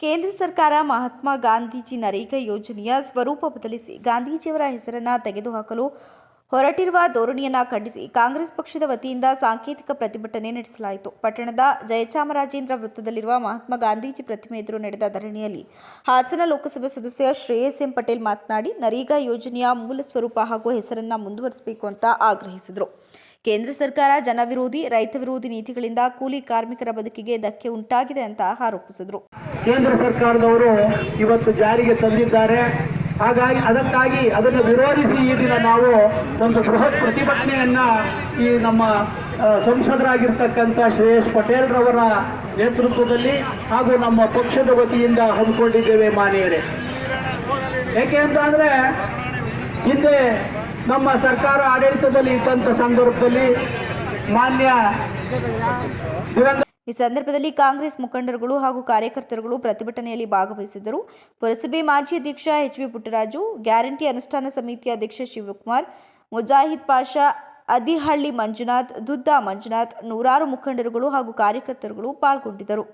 ಕೇಂದ್ರ ಸರ್ಕಾರ ಮಹಾತ್ಮ ಗಾಂಧೀಜಿ ನರೇಗಾ ಯೋಜನೆಯ ಸ್ವರೂಪ ಬದಲಿಸಿ ಗಾಂಧೀಜಿಯವರ ಹೆಸರನ್ನು ತೆಗೆದುಹಾಕಲು ಹೊರಟಿರುವ ಧೋರಣೆಯನ್ನು ಖಂಡಿಸಿ ಕಾಂಗ್ರೆಸ್ ಪಕ್ಷದ ವತಿಯಿಂದ ಸಾಂಕೇತಿಕ ಪ್ರತಿಭಟನೆ ನಡೆಸಲಾಯಿತು. ಪಟ್ಟಣದ ಜಯಚಾಮರಾಜೇಂದ್ರ ವೃತ್ತದಲ್ಲಿರುವ ಮಹಾತ್ಮ ಗಾಂಧೀಜಿ ಪ್ರತಿಮೆ ಎದುರು ನಡೆದ ಧರಣಿಯಲ್ಲಿ ಹಾಸನ ಲೋಕಸಭಾ ಸದಸ್ಯ ಶ್ರೇಯಸ್ ಎಂ ಪಟೇಲ್ ಮಾತನಾಡಿ, ನರೇಗಾ ಯೋಜನೆಯ ಮೂಲ ಸ್ವರೂಪ ಹಾಗೂ ಹೆಸರನ್ನ ಮುಂದುವರಿಸಬೇಕು ಅಂತ ಆಗ್ರಹಿಸಿದರು. ಕೇಂದ್ರ ಸರ್ಕಾರ ಜನವಿರೋಧಿ ರೈತ ವಿರೋಧಿ ನೀತಿಗಳಿಂದ ಕೂಲಿ ಕಾರ್ಮಿಕರ ಬದುಕಿಗೆ ಧಕ್ಕೆ ಉಂಟಾಗಿದೆ ಅಂತ ಆರೋಪಿಸಿದರು. ಕೇಂದ್ರ ಸರ್ಕಾರದವರು ಇವತ್ತು ಜಾರಿಗೆ ತಂದಿದ್ದಾರೆ. ಹಾಗಾಗಿ ಅದಕ್ಕಾಗಿ ಅದನ್ನು ವಿರೋಧಿಸಿ ಈ ದಿನ ನಾವು ಒಂದು ಬೃಹತ್ ಪ್ರತಿಭಟನೆಯನ್ನ ಈ ನಮ್ಮ ಸಂಸದರಾಗಿರ್ತಕ್ಕಂಥ ಶ್ರೇಯಸ್ ಪಟೇಲ್ರವರ ನೇತೃತ್ವದಲ್ಲಿ ಹಾಗೂ ನಮ್ಮ ಪಕ್ಷದ ವತಿಯಿಂದ ಹಮ್ಮಿಕೊಂಡಿದ್ದೇವೆ ಮಾನ್ಯರೇ. ಏಕೆ ಅಂತ ಅಂದರೆ ಹಿಂದೆ ನಮ್ಮ ಸರ್ಕಾರ ಆಡಳಿತದಲ್ಲಿ ಇದ್ದಂಥ ಸಂದರ್ಭದಲ್ಲಿ ಮಾನ್ಯ ದಿವಂಗತ ಈ ಸಂದರ್ಭದಲ್ಲಿ ಕಾಂಗ್ರೆಸ್ ಮುಖಂಡರುಗಳು ಹಾಗೂ ಕಾರ್ಯಕರ್ತರುಗಳು ಪ್ರತಿಭಟನೆಯಲ್ಲಿ ಭಾಗವಹಿಸಿದರು ಪುರಸಭೆ ಮಾಜಿ ಅಧ್ಯಕ್ಷ ಎಚ್ ವಿ ಪುಟ್ಟರಾಜು, ಗ್ಯಾರಂಟಿ ಅನುಷ್ಠಾನ ಸಮಿತಿ ಅಧ್ಯಕ್ಷ ಶಿವಕುಮಾರ್, ಮುಜಾಹಿದ್ ಪಾಷಾ, ಅದಿಹಳ್ಳಿ ಮಂಜುನಾಥ್, ದುದ್ದಾ ಮಂಜುನಾಥ್, ನೂರಾರು ಮುಖಂಡರುಗಳು ಹಾಗೂ ಕಾರ್ಯಕರ್ತರುಗಳು ಪಾಲ್ಗೊಂಡಿದ್ದರು.